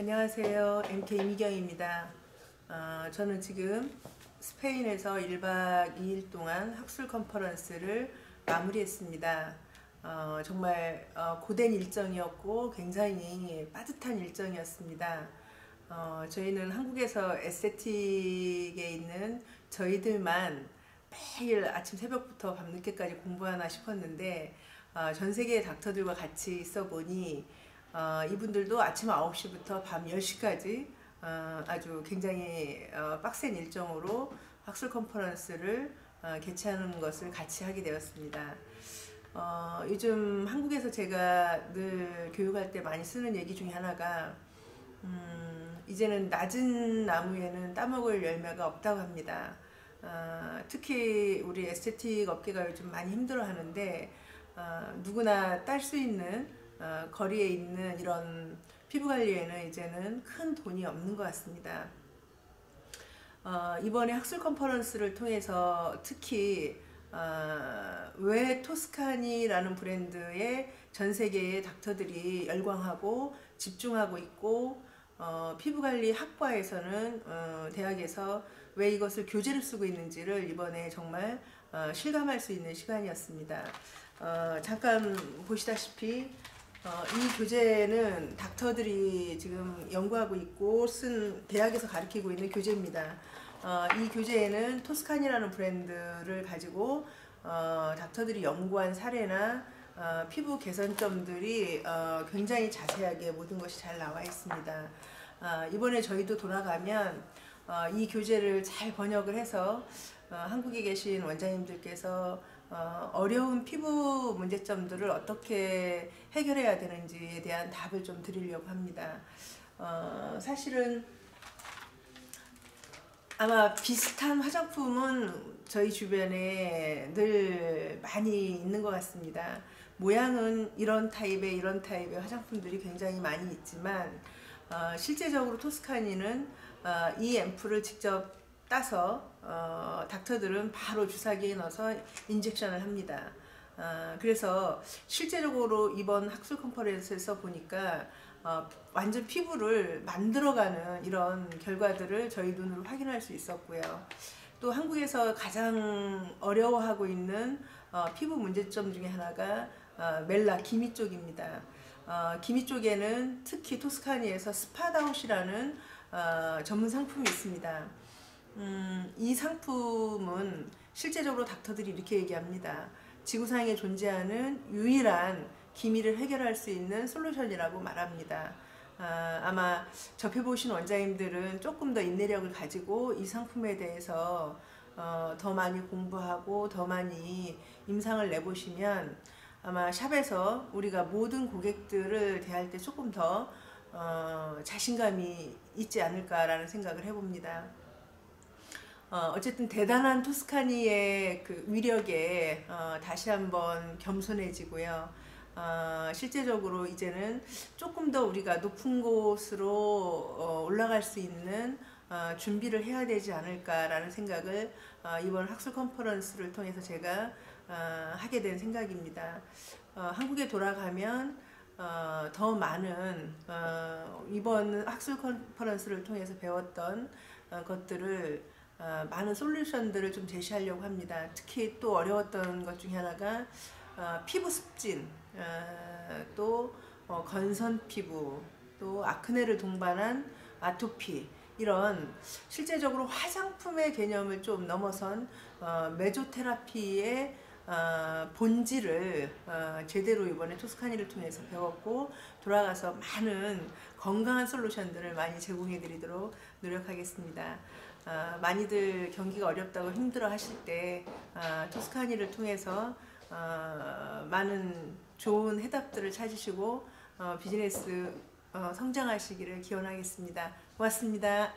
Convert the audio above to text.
안녕하세요. MK 미경입니다. 어, 저는 지금 스페인에서 1박 2일 동안 학술 컨퍼런스를 마무리했습니다. 어, 정말 어, 고된 일정이었고 굉장히 빠듯한 일정이었습니다. 어, 저희는 한국에서 에스테틱에 있는 저희들만 매일 아침 새벽부터 밤늦게까지 공부하나 싶었는데 어, 전 세계의 닥터들과 같이 있어 보니 어, 이분들도 아침 9시부터 밤 10시까지 어, 아주 굉장히 어, 빡센 일정으로 학술 컨퍼런스를 어, 개최하는 것을 같이 하게 되었습니다. 어, 요즘 한국에서 제가 늘 교육할 때 많이 쓰는 얘기 중에 하나가 음, 이제는 낮은 나무에는 따먹을 열매가 없다고 합니다. 어, 특히 우리 에스테틱 업계가 요즘 많이 힘들어하는데 어, 누구나 딸 수 있는 어, 거리에 있는 이런 피부 관리에는 이제는 큰 돈이 없는 것 같습니다. 어, 이번에 학술 컨퍼런스를 통해서 특히 어, 왜 토스카니라는 브랜드에 전 세계의 닥터들이 열광하고 집중하고 있고 어, 피부관리 학과에서는 어, 대학에서 왜 이것을 교재를 쓰고 있는지를 이번에 정말 어, 실감할 수 있는 시간이었습니다. 어, 잠깐 보시다시피 어, 이 교재는 닥터들이 지금 연구하고 있고 쓴 대학에서 가르치고 있는 교재입니다. 어, 이 교재에는 토스칸이라는 브랜드를 가지고 어, 닥터들이 연구한 사례나 어, 피부 개선점들이 어, 굉장히 자세하게 모든 것이 잘 나와 있습니다. 어, 이번에 저희도 돌아가면 어, 이 교재를 잘 번역을 해서 어, 한국에 계신 원장님들께서 어, 어려운 피부 문제점들을 어떻게 해결해야 되는지에 대한 답을 좀 드리려고 합니다. 어, 사실은 아마 비슷한 화장품은 저희 주변에 늘 많이 있는 것 같습니다. 모양은 이런 타입의 이런 타입의 화장품들이 굉장히 많이 있지만 어, 실제적으로 토스카니는 어, 이 앰플을 직접 따서 어, 닥터들은 바로 주사기에 넣어서 인젝션을 합니다. 어, 그래서 실제적으로 이번 학술 컨퍼런스에서 보니까 어, 완전 피부를 만들어가는 이런 결과들을 저희 눈으로 확인할 수 있었고요. 또 한국에서 가장 어려워하고 있는 어, 피부 문제점 중에 하나가 어, 멜라 기미 쪽입니다. 어, 기미 쪽에는 특히 토스카니에서 스파다웃이라는 어, 전문 상품이 있습니다. 음, 이 상품은 실제적으로 닥터들이 이렇게 얘기합니다. 지구상에 존재하는 유일한 기미를 해결할 수 있는 솔루션이라고 말합니다. 아, 마 접해보신 원장님들은 조금 더 인내력을 가지고 이 상품에 대해서 어, 더 많이 공부하고 더 많이 임상을 내보시면 아마 샵에서 우리가 모든 고객들을 대할 때 조금 더 어, 자신감이 있지 않을까라는 생각을 해봅니다. 어, 어쨌든 대단한 토스카니의 그 위력에 어, 다시 한번 겸손해지고요. 어, 실제적으로 이제는 조금 더 우리가 높은 곳으로 어, 올라갈 수 있는 어, 준비를 해야 되지 않을까라는 생각을 어, 이번 학술 컨퍼런스를 통해서 제가 어, 하게 된 생각입니다. 어, 한국에 돌아가면 어, 더 많은 어, 이번 학술 컨퍼런스를 통해서 배웠던 어, 것들을 어, 많은 솔루션들을 좀 제시하려고 합니다. 특히 또 어려웠던 것 중에 하나가 어, 피부 습진, 어, 또 어, 건선 피부, 또 아크네를 동반한 아토피 이런 실제적으로 화장품의 개념을 좀 넘어선 어, 메조테라피의 어, 본질을 어, 제대로 이번에 토스카니를 통해서 배웠고 돌아가서 많은 건강한 솔루션들을 많이 제공해 드리도록 노력하겠습니다. 어, 많이들 경기가 어렵다고 힘들어 하실 때 어, 토스카니를 통해서 어, 많은 좋은 해답들을 찾으시고 어, 비즈니스 어, 성장하시기를 기원하겠습니다. 고맙습니다.